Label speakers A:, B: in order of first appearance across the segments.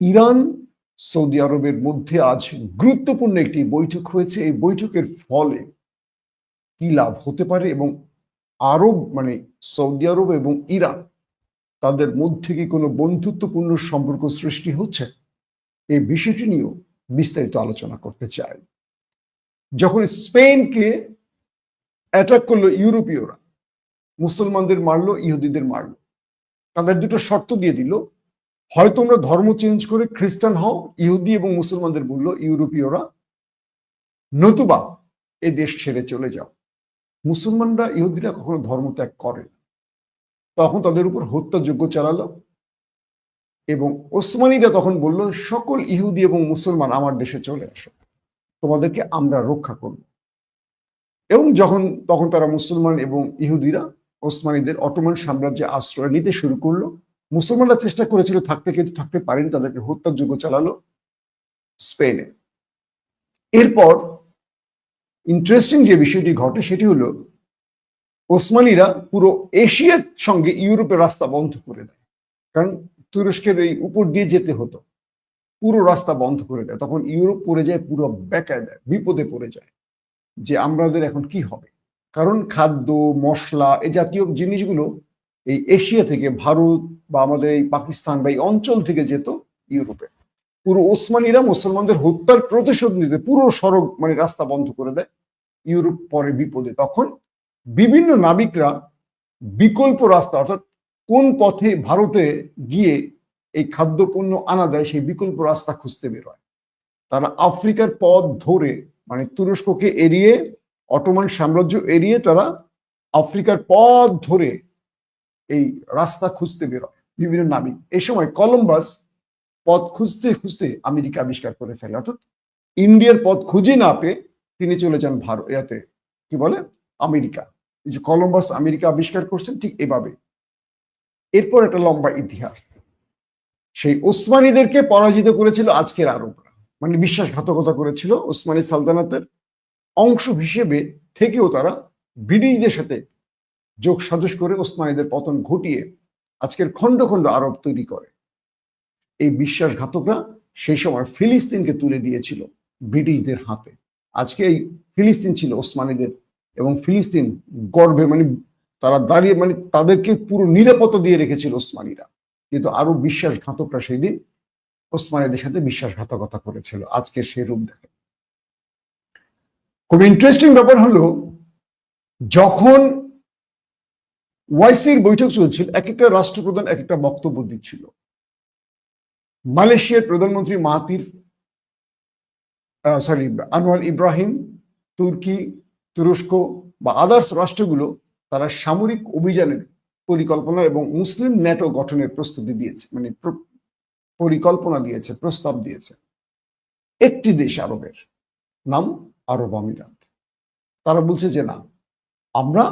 A: Iran, Saudi আরবের মধ্যে আজ গুরুত্বপূর্ণ একটি বৈঠক হয়েছে। এই বৈঠকের ফলে কি লাভ হতে পারে এবং আরব মানে সৌদি আরব এবং ইরান, তাদের মধ্যে কি কোনো বন্ধুত্বপূর্ণ সম্পর্ক সৃষ্টি হচ্ছে? এই বিষয়টি নিয়েও বিস্তারিত আলোচনা করতে চাই। যখন স্পেনকে অ্যাটাক করল ইউরোপীয়রা, মুসলমানদের মারলো, ইহুদিদের মারলো, তাদের দুটো শর্ত দিয়ে দিল হয় তোমরা ধর্ম চেঞ্জ করে খ্রিস্টান হও, ইহুদি এবং মুসলমানদের বলল, ইউরোপীয়রা, নতুবা এ দেশ ছেড়ে চলে যাও। মুসলমানরা ইহুদিরা কখনো ধর্ম ত্যাগ করে তখন তাদের উপর হত্যাযোগ্য চালালো এবং ওসমানীরা তখন বলল, সকল ইহুদি এবং মুসলমান আমার দেশে চলে আসো। তোমাদেরকে আমরা রক্ষা করব। এবং যখন, তখন তারা মুসলমান এবং ইহুদিরা ওসমানীদের অটোমান সাম্রাজ্যে আশ্রয় নিতে শুরু করল মুসলমানরা চেষ্টা করেছিল থাকতে, কিন্তু থাকতে পারেনি, তাদেরকে হত্যার যুগ চালালো স্পেনে। এরপর ইন্টারেস্টিং যে বিষয়টি ঘটে, সেটি হলো ওসমানীরা পুরো এশিয়ার সঙ্গে ইউরোপের রাস্তা বন্ধ করে দেয়। কারণ তুরস্কের এই উপর দিয়ে যেতে হতো, পুরো রাস্তা বন্ধ করে দেয়। তখন ইউরোপ পড়ে যায়, পুরো বেকায় দেয়, বিপদে পড়ে যায় যে আমাদের এখন কি হবে? কারণ খাদ্য, মশলা, এ জাতীয় জিনিসগুলো এই এশিয়া থেকে ভারত বা আমাদের এই পাকিস্তান বা এই অঞ্চল থেকে যেত ইউরোপে। পুরো ওসমানীরা মুসলমানদের হত্যার প্রতিশোধ নিতে পুরো সড়ক মানে রাস্তা বন্ধ করে দেয়। ইউরোপ পরে বিপদে তখন বিভিন্ন নাবিকরা বিকল্প রাস্তা অর্থাৎ কোন পথে ভারতে গিয়ে এই খাদ্যপণ্য আনা যায় সেই বিকল্প রাস্তা খুঁজতে বেরোয় তারা আফ্রিকার পথ ধরে মানে তুরস্ককে এড়িয়ে, অটোমান সাম্রাজ্য এড়িয়ে তারা আফ্রিকার পথ ধরে এই রাস্তা খুঁজতে বেরোয় বিভিন্ন নাবিক। এই সময় কলম্বাস পথ খুঁজতে খুঁজতে আমেরিকা আবিষ্কার করে ফেলে। অর্থাৎ ইন্ডিয়ার পথ খুঁজে না পেয়ে তিনি চলে যান ভারত, ইয়াতে, কি বলে? আমেরিকা। যে কলম্বাস আমেরিকা আবিষ্কার করছেন ঠিক এভাবে। এরপর একটা লম্বা ইতিহাস। সেই ওসমানীদেরকে পরাজিত করেছিল আজকের আরবরা। মানে বিশ্বাসঘাতকতা করেছিল ওসমানী সালতানাতের। অংশ হিসেবে থেকেও তারা ব্রিটিশদের সাথে যোগ সাজস করে ওসমানীদের পতন ঘটিয়ে আজকের খণ্ড খণ্ড আরব তৈরি করে। এই বিশ্বাসঘাতকরা সেই সময় ফিলিস্তিনকে তুলে দিয়েছিল ব্রিটিশদের হাতে। আজকে এই ফিলিস্তিন ছিল ওসমানীদের এবং ফিলিস্তিন গর্বে মানে তারা দাঁড়িয়ে মানে তাদেরকে পুরো নিরাপত্তা দিয়ে রেখেছিল ওসমানীরা। কিন্তু আরও বিশ্বাসঘাতকরা সেই দিন ওসমানীদের সাথে বিশ্বাসঘাতকতা করেছিল। আজকে সেই রূপ দেখে। খুব ইন্টারেস্টিং ব্যাপার হলো, যখন ওয়াইসির বৈঠক চলছিল, এক একটা রাষ্ট্রপ্রধান এক একটা বক্তব্য দিচ্ছিল। মালয়েশিয়ার প্রধানমন্ত্রী মাহাতির সরি আনোয়ার ইব্রাহিম, তুর্কি, তুরস্ক বা আদার্স রাষ্ট্রগুলো তারা সামরিক অভিযানের পরিকল্পনা এবং মুসলিম ন্যাটো গঠনের প্রস্তুতি দিয়েছে মানে পরিকল্পনা দিয়েছে, প্রস্তাব দিয়েছে। একটি দেশ আরবের, নাম আরব আমিরাত। তারা বলছে যে না, আমরা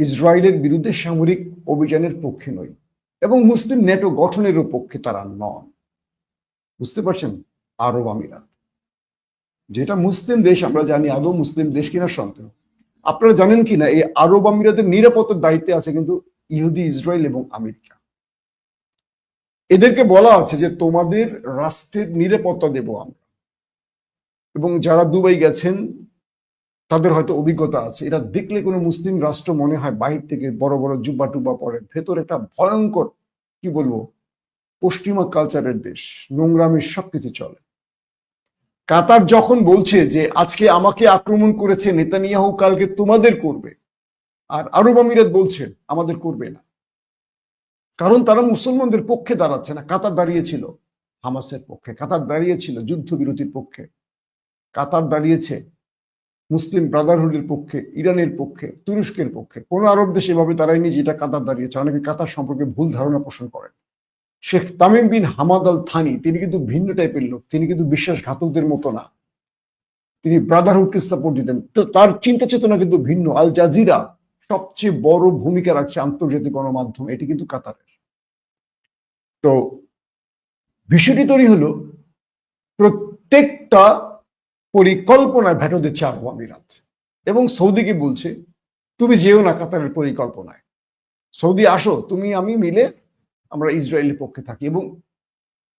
A: ইসরায়েলের বিরুদ্ধে সামরিক অভিযানের পক্ষে নই এবং মুসলিম নেটো গঠনেরও পক্ষে তারা নন। বুঝতে পারছেন? আরব আমিরাত। যেটা মুসলিম দেশ, আমরা জানি আদৌ মুসলিম দেশ কিনা সন্দেহ। আপনারা জানেন কিনা, এই আরব আমিরাতের নিরাপত্তার দায়িত্বে আছে কিন্তু ইহুদি, ইসরায়েল এবং আমেরিকা। এদেরকে বলা আছে যে, তোমাদের রাষ্ট্রের নিরাপত্তা দেব আমরা। এবং যারা দুবাই গেছেন তাদের হয়তো অভিজ্ঞতা আছে। এরা দেখলে কোনো মুসলিম রাষ্ট্র মনে হয় বাহির থেকে বড় বড় জুব্বা টুব্বা পরে। ভেতর একটা ভয়ঙ্কর, কি বলব, পশ্চিমা কালচারের দেশ। নোংরামের সবকিছু চলে। কাতার যখন বলছে যে, আজকে আমাকে আক্রমণ করেছে নেতানিয়াহু, কালকে তোমাদের করবে। আর আরব আমিরাত বলছে, আমাদের করবে না। কারণ তারা মুসলমানদের পক্ষে দাঁড়াচ্ছে না। কাতার দাঁড়িয়েছিল হামাসের পক্ষে। কাতার দাঁড়িয়েছিল যুদ্ধবিরতির পক্ষে। কাতার দাঁড়িয়েছে মুসলিম ব্রাদারহুডের পক্ষে, ইরানের পক্ষে, তুরস্কের পক্ষে, কোনো আরব দেশ এভাবে দাঁড়ায়নি যেটা কাতার দাঁড়িয়েছে। অনেকে কাতার সম্পর্কে ভুল ধারণা পোষণ করেন। Sheikh Tamim bin Hamad Al Thani তিনি কিন্তু ভিন্ন টাইপের লোক, তিনি কিন্তু বিশ্বাসঘাতকদের মতো না। তিনি ব্রাদারহুডকে সাপোর্ট দিতেন। তো তার চিন্তা চেতনা কিন্তু ভিন্ন। আল জাজিরা সবচেয়ে বড় ভূমিকা রাখছে আন্তর্জাতিক গণমাধ্যম, এটি কিন্তু কাতারের। তো বিষয়টি তৈরি হলো, প্রত্যেকটা পরিকল্পনায় ভেটো দিচ্ছে আরব আমিরাত। এবং সৌদিকে বলছে? তুমি যেও না কাতারের পরিকল্পনায়। সৌদি আসো, তুমি, আমি মিলে আমরা ইসরায়েলের পক্ষে থাকি। এবং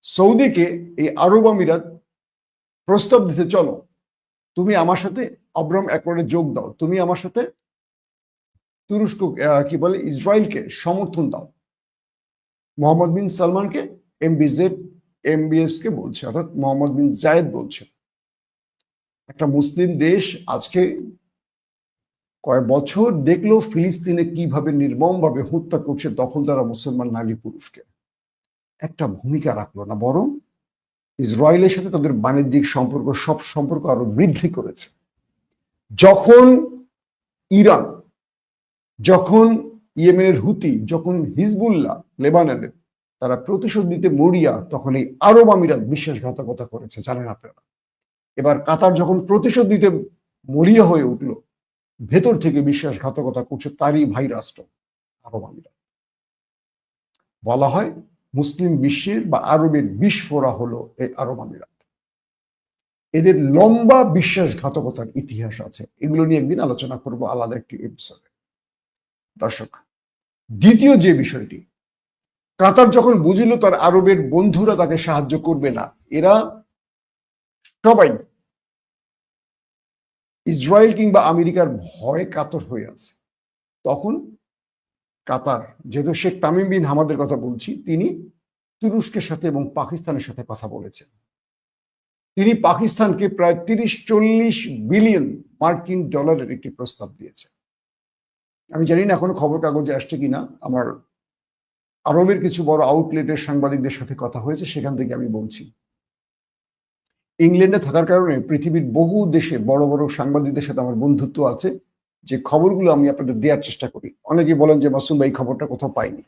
A: সৌদিকে এই আরব আমিরাত প্রস্তাব দিতে চলো। তুমি আমার সাথে আব্রাম অ্যাকর্ডে যোগ দাও। তুমি আমার সাথে তুরস্ক কি বলে, ইসরায়েলকে সমর্থন দাও। মোহাম্মদ বিন সালমানকে এমবিজেড এমবিএস কে বলছে, অর্থাৎ মোহাম্মদ বিন জায়েদ বলছে। একটা মুসলিম দেশ আজকে কয়েক বছর দেখল ফিলিস্তিনে কীভাবে নির্মমভাবে হত্যা করছে দখলদারা মুসলমান নারী পুরুষকে। একটা ভূমিকা রাখল না, বরং ইসরায়েলের সাথে তাদের বাণিজ্যিক সম্পর্ক, সব সম্পর্ক আরও বৃদ্ধি করেছে। যখন ইরান, যখন ইয়েমেনের হুতি, যখন হিজবুল্লাহ লেবাননের, তারা প্রতিশোধ নিতে মরিয়া, তখন এই আরব আমিরাত বিশ্বাসঘাতকতা করেছে, জানেন আপনারা। এবার কাতার যখন প্রতিশোধ নিতে মরিয়া হয়ে উঠল, ভেতর থেকে বিশ্বাসঘাতকতা করছে তারই ভাই রাষ্ট্র আরব বলা হয় মুসলিম বিশ্বের বা আরবের বিস্ফোরা হলো এই আরব এদের লম্বা বিশ্বাসঘাতকতার ইতিহাস আছে, এগুলো নিয়ে একদিন আলোচনা করব আলাদা একটি এপিসোডে দর্শক, দ্বিতীয় যে বিষয়টি, কাতার যখন বুঝিল তার আরবের বন্ধুরা তাকে সাহায্য করবে না, এরা সবাই ইসরায়েল কিংবা আমেরিকার ভয়ে কাতর হয়ে আছে। তখন কাতার, যেহেতু শেখ তামিম বিন হামাদের কথা বলছি, তিনি তুরস্কের সাথে এবং পাকিস্তানের সাথে কথা বলেছেন। তিনি পাকিস্তানকে প্রায় তিরিশ চল্লিশ বিলিয়ন মার্কিন ডলারের একটি প্রস্তাব দিয়েছে আমি জানি না এখনও খবর কাগজে আসছে কিনা, আমার আরবের কিছু বড় আউটলেটের সাংবাদিকদের সাথে কথা হয়েছে, সেখান থেকে আমি বলছি। ইংল্যান্ডে থাকার কারণে পৃথিবীর বহু দেশে বড় বড় সাংবাদিকদের সাথে আমার বন্ধুত্ব আছে। যে খবরগুলো আমি আপনাদের দেওয়ার চেষ্টা করি। অনেকে বলেন যে, মাসুম ভাই খবরটা কোথাও পাইনি।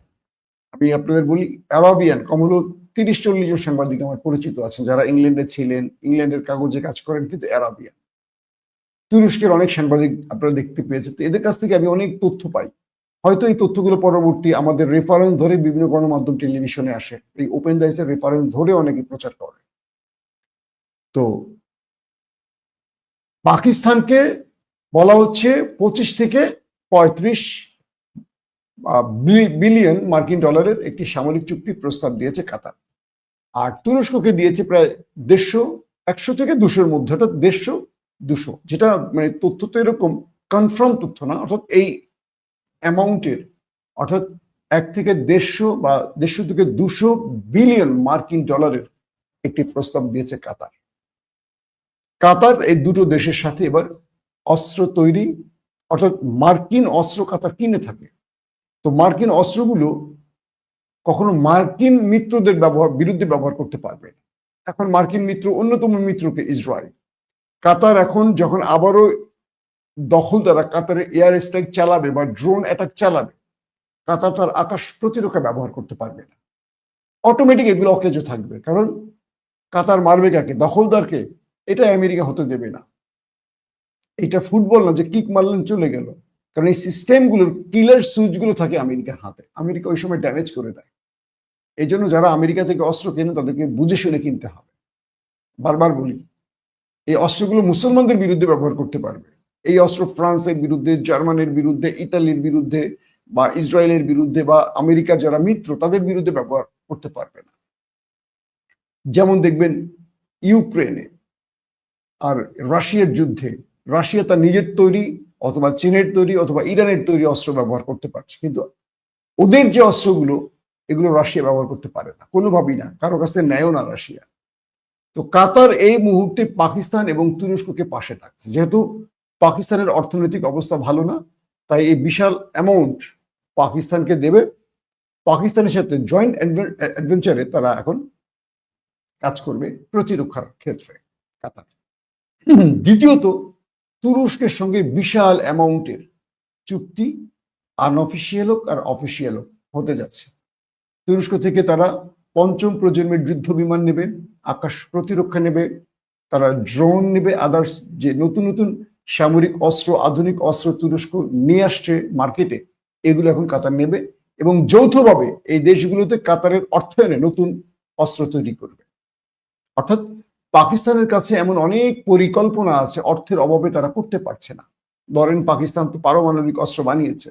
A: আমি আপনাদের বলি, অ্যারাবিয়ান কম তিরিশ চল্লিশ জন সাংবাদিক আমার পরিচিত আছেন, যারা ইংল্যান্ডে ছিলেন, ইংল্যান্ডের কাগজে কাজ করেন, কিন্তু অ্যারাবিয়ান। তুরস্কের অনেক সাংবাদিক আপনারা দেখতে পেয়েছেন। তো এদের কাছ থেকে আমি অনেক তথ্য পাই। হয়তো এই তথ্যগুলো পরবর্তী আমাদের রেফারেন্স ধরে বিভিন্ন গণমাধ্যম টেলিভিশনে আসে। এই ওপেন দাইসের রেফারেন্স ধরে অনেকে প্রচার করে। তো পাকিস্তানকে বলা হচ্ছে পঁচিশ থেকে পঁয়ত্রিশ বিলিয়ন মার্কিন ডলারের একটি সামরিক চুক্তির প্রস্তাব দিয়েছে কাতার। আর তুরস্ককে দিয়েছে প্রায় দেড়শো, একশো থেকে দুশোর মধ্যে, অর্থাৎ দেড়শো, দুশো। যেটা মানে তথ্য তো এরকম কনফার্ম তথ্য না, অর্থাৎ এই অ্যামাউন্টের, অর্থাৎ এক থেকে দেড়শো বা দেড়শো থেকে দুশো বিলিয়ন মার্কিন ডলারের একটি প্রস্তাব দিয়েছে কাতার। কাতার এই দুটো দেশের সাথে এবার অস্ত্র তৈরি, অর্থাৎ মার্কিন অস্ত্র কাতার কিনে থাকে। তো মার্কিন অস্ত্রগুলো কখনো মার্কিন মিত্রদের ব্যবহার, বিরুদ্ধে ব্যবহার করতে পারবে এখন মার্কিন মিত্র অন্যতম মিত্রকে ইসরায়েল। কাতার এখন যখন আবারও দখল দ্বারা কাতারে এয়ার স্ট্রাইক চালাবে বা ড্রোন অ্যাটাক চালাবে, কাতার তার আকাশ প্রতিরক্ষা ব্যবহার করতে পারবে না। অটোমেটিক এগুলো অকেজো থাকবে। কারণ কাতার মারবে কাকে? দখলদারকে এটা আমেরিকা হতে দেবে না। এটা ফুটবল না যে কিক মারলেন চলে গেল। কারণ এই সিস্টেমগুলোর কিলার সুইচগুলো থাকে আমেরিকার হাতে। আমেরিকা ওই সময় ড্যামেজ করে দেয়। এই জন্য যারা আমেরিকা থেকে অস্ত্র কেনে তাদেরকে বুঝে শুনে কিনতে হবে। বারবার বলি, এই অস্ত্রগুলো মুসলমানদের বিরুদ্ধে ব্যবহার করতে পারবে। এই অস্ত্র ফ্রান্সের বিরুদ্ধে, জার্মানের বিরুদ্ধে, ইতালির বিরুদ্ধে বা ইসরায়েলের বিরুদ্ধে বা আমেরিকার যারা মিত্র, তাদের বিরুদ্ধে ব্যবহার করতে পারবে না। যেমন দেখবেন ইউক্রেনে আর রাশিয়ার যুদ্ধে, রাশিয়া তার নিজের তৈরি অথবা চীনের তৈরি অথবা ইরানের তৈরি অস্ত্র ব্যবহার করতে পারছে। কিন্তু ওদের যে অস্ত্রগুলো, এগুলো রাশিয়া ব্যবহার করতে পারে না, কোনোভাবেই না। কারও কাছ থেকে নেয়ও না রাশিয়া। তো কাতার এই মুহূর্তে পাকিস্তান এবং তুরস্ককে পাশে থাকছে। যেহেতু পাকিস্তানের অর্থনৈতিক অবস্থা ভালো না, তাই এই বিশাল অ্যামাউন্ট পাকিস্তানকে দেবে। পাকিস্তানের সাথে জয়েন্ট অ্যাডভেঞ্চারে তারা এখন কাজ করবে প্রতিরক্ষার ক্ষেত্রে কাতার। দ্বিতীয়ত, তুরস্কের সঙ্গে বিশাল অ্যামাউন্টের চুক্তি আনঅফিসিয়াল হোক আর অফিসিয়াল হোক হতে যাচ্ছে। তুরস্ক থেকে তারা পঞ্চম প্রজন্মের যুদ্ধ বিমান নেবে, আকাশ প্রতিরক্ষা নেবে, তারা ড্রোন নেবে আদার্স যে নতুন নতুন সামরিক অস্ত্র, আধুনিক অস্ত্র তুরস্ক নিয়ে আসছে মার্কেটে, এগুলো এখন কাতার নেবে এবং যৌথভাবে এই দেশগুলোতে কাতারের অর্থায়নে নতুন অস্ত্র তৈরি করবে। অর্থাৎ পাকিস্তানের কাছে এমন অনেক পরিকল্পনা আছে, অর্থের অভাবে তারা করতে পারছে না। ধরেন পাকিস্তান তো পারমাণবিক অস্ত্র বানিয়েছে।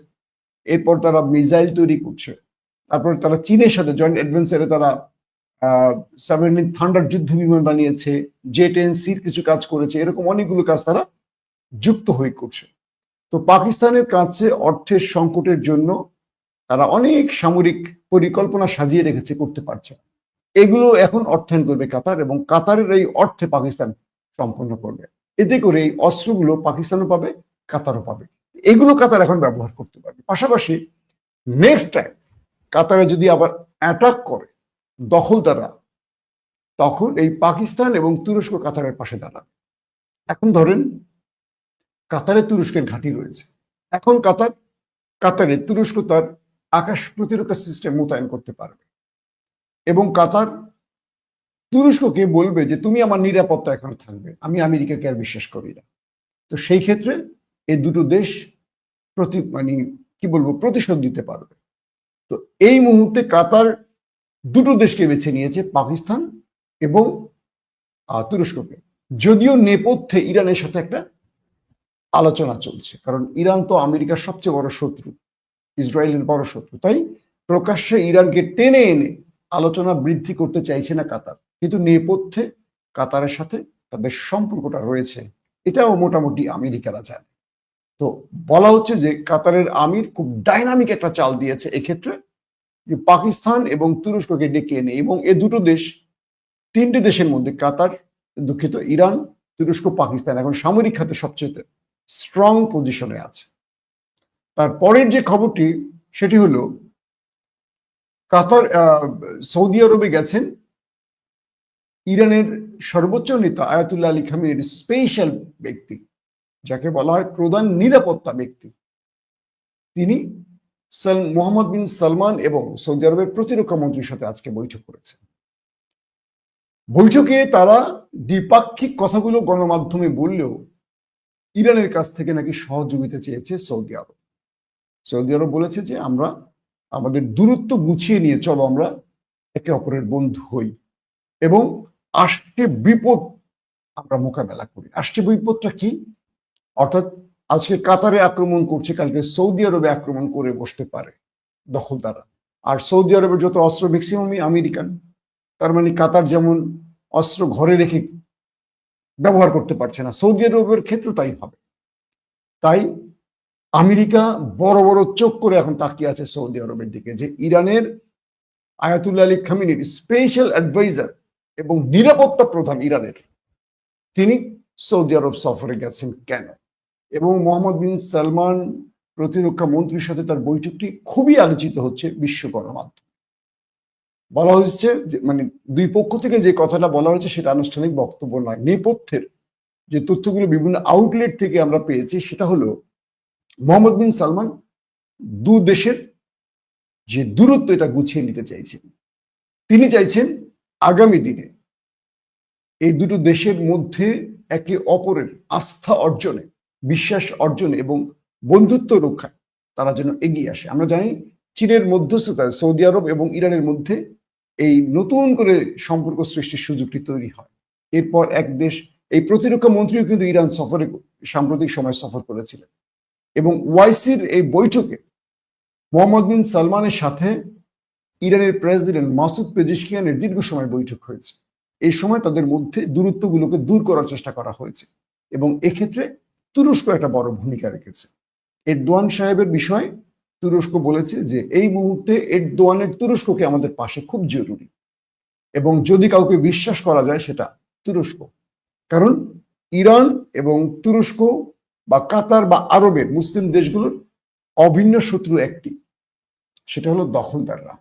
A: এরপর তারা মিসাইল তৈরি করছে। তারপর তারা চীনের সাথে জয়েন্ট অ্যাডভেঞ্চারে তারা সাবমেরিন থান্ডার যুদ্ধ বিমান বানিয়েছে জেট এন সির কিছু কাজ করেছে, এরকম অনেকগুলো কাজ তারা যুক্ত হয়ে করছে। তো পাকিস্তানের কাছে অর্থের সংকটের জন্য তারা অনেক সামরিক পরিকল্পনা সাজিয়ে রেখেছে, করতে পারছে না। এগুলো এখন অর্থায়ন করবে কাতার এবং কাতারের এই অর্থে পাকিস্তান সম্পন্ন করবে। এতে করে এই অস্ত্রগুলো পাকিস্তানও পাবে, কাতারও পাবে। এগুলো কাতার এখন ব্যবহার করতে পারবে। পাশাপাশি নেক্সট টাইম কাতারে যদি আবার অ্যাটাক করে দখলদাররা, তখন এই পাকিস্তান এবং তুরস্ক কাতারের পাশে দাঁড়াবে। এখন ধরেন কাতারে তুরস্কের ঘাঁটি রয়েছে। এখন কাতার, কাতারে তুরস্ক তার আকাশ প্রতিরক্ষা সিস্টেম মোতায়েন করতে পারবে। এবং কাতার তুরস্ককে বলবে যে, তুমি আমার নিরাপত্তা এখানে থাকবে। আমি আমেরিকাকে আর বিশ্বাস করি না। তো সেই ক্ষেত্রে এই দুটো দেশ প্রতি মানে কি বলব, প্রতিশোধ দিতে পারবে। তো এই মুহূর্তে কাতার দুটো দেশকে বেছে নিয়েছে, পাকিস্তান এবং তুরস্ককে। যদিও নেপথ্যে ইরানের সাথে একটা আলোচনা চলছে, কারণ ইরান তো আমেরিকার সবচেয়ে বড় শত্রু, ইসরায়েলের বড় শত্রু। তাই প্রকাশ্যে ইরানকে টেনে এনে আলোচনা বৃদ্ধি করতে চাইছে না কাতার। কিন্তু নেপথ্যে কাতারের সাথে তাদের সম্পর্কটা রয়েছে। এটাও মোটামুটি আমেরিকারা জানে। তো বলা হচ্ছে যে কাতারের আমির খুব ডাইনামিক একটা চাল দিয়েছে এক্ষেত্রে যে পাকিস্তান এবং তুরস্ককে ডেকে এনে এবং এ দুটো দেশ, তিনটি দেশের মধ্যে কাতার, দুঃখিত ইরান, তুরস্ক, পাকিস্তান এখন সামরিক খাতে সবচেয়ে স্ট্রং পজিশনে আছে। তারপরের যে খবরটি, সেটি হলো কাতার সৌদি আরবে গেছেন। ইরানের সর্বোচ্চ নেতা আয়াতুল্লাহ আলী খামিনের স্পেশাল ব্যক্তি, যাকে বলা হয় প্রধান নিরাপত্তা ব্যক্তি। তিনি মোহাম্মদ বিন সালমান এবং সৌদি আরবের প্রতিরক্ষা মন্ত্রীর সাথে আজকে বৈঠক করেছেন। বৈঠকে তারা দ্বিপাক্ষিক কথাগুলো গণমাধ্যমে বললেও ইরানের কাছ থেকে নাকি সহযোগিতা চেয়েছে সৌদি আরব। সৌদি আরব বলেছে যে আমরা আমাদের দূরত্ব গুছিয়ে নিয়ে চলো আমরা একে অপরের বন্ধু হই। এবং আসছে বিপদ, আমরা মোকাবেলা করি। আসছে বিপদটা কি? অর্থাৎ আজকে কাতারে আক্রমণ করছে, কালকে সৌদি আরবে আক্রমণ করে বসতে পারে দখলদাররা। আর সৌদি আরবের যত অস্ত্র ম্যাক্সিমামই আমেরিকান। তার মানে কাতার যেমন অস্ত্র ঘরে রেখে ব্যবহার করতে পারছে না, সৌদি আরবের ক্ষেত্রে তাই হবে। তাই আমেরিকা বড় বড় চোখ করে এখন তাকিয়ে আছে সৌদি আরবের দিকে যে ইরানের আয়াতুল্লাহ আলী খামিনির স্পেশাল অ্যাডভাইজার এবং নিরাপত্তা প্রধান ইরানের। তিনি সৌদি আরব সফরে গেছেন কেন? এবং মোহাম্মদ বিন সালমান প্রতিরক্ষা মন্ত্রীর সাথে তার বৈঠকটি খুবই আলোচিত হচ্ছে বিশ্ব গণমাধ্যমে বলা হয়েছে যে মানে দুই পক্ষ থেকে যে কথাটা বলা হয়েছে সেটা আনুষ্ঠানিক বক্তব্য নয়, নেপথ্যের। যে তথ্যগুলো বিভিন্ন আউটলেট থেকে আমরা পেয়েছি সেটা হলো মোহাম্মদ বিন সালমান দু দেশের যে দূরত্ব এটা গুছিয়ে নিতে চাইছেন। তিনি চাইছেন আগামী দিনে এই দুটো দেশের মধ্যে একে অপরের আস্থা অর্জনে, বিশ্বাস অর্জনে এবং বন্ধুত্ব রক্ষায় তারা যেন এগিয়ে আসে। আমরা জানি চীনের মধ্যস্থতায় সৌদি আরব এবং ইরানের মধ্যে এই নতুন করে সম্পর্ক সৃষ্টির সুযোগটি তৈরি হয়। এরপর এক দেশ, এই প্রতিরক্ষা মন্ত্রীও কিন্তু ইরান সফরে, সাম্প্রতিক সময় সফর করেছিলেন। এবং ওয়াইসির এই বৈঠকে মোহাম্মদ বিন সালমানের সাথে ইরানের প্রেসিডেন্ট মাসুদ পেজিশকিয়ানের দীর্ঘ সময় বৈঠক হয়েছে। এই সময় তাদের মধ্যে দূরত্বগুলোকে দূর করার চেষ্টা করা হয়েছে এবং এক্ষেত্রে তুরস্ক একটা বড় ভূমিকা রেখেছে। এরদোয়ান সাহেবের বিষয়ে তুরস্ক বলেছে যে, এই মুহূর্তে এরদোয়ানের তুরস্ককে আমাদের পাশে খুব জরুরি এবং যদি কাউকে বিশ্বাস করা যায় সেটা তুরস্ক। কারণ ইরান এবং তুরস্ক বা কাতার বা আরবের মুসলিম দেশগুলোর অভিন্ন শত্রু একটি সেটা হলো দখলদাররা।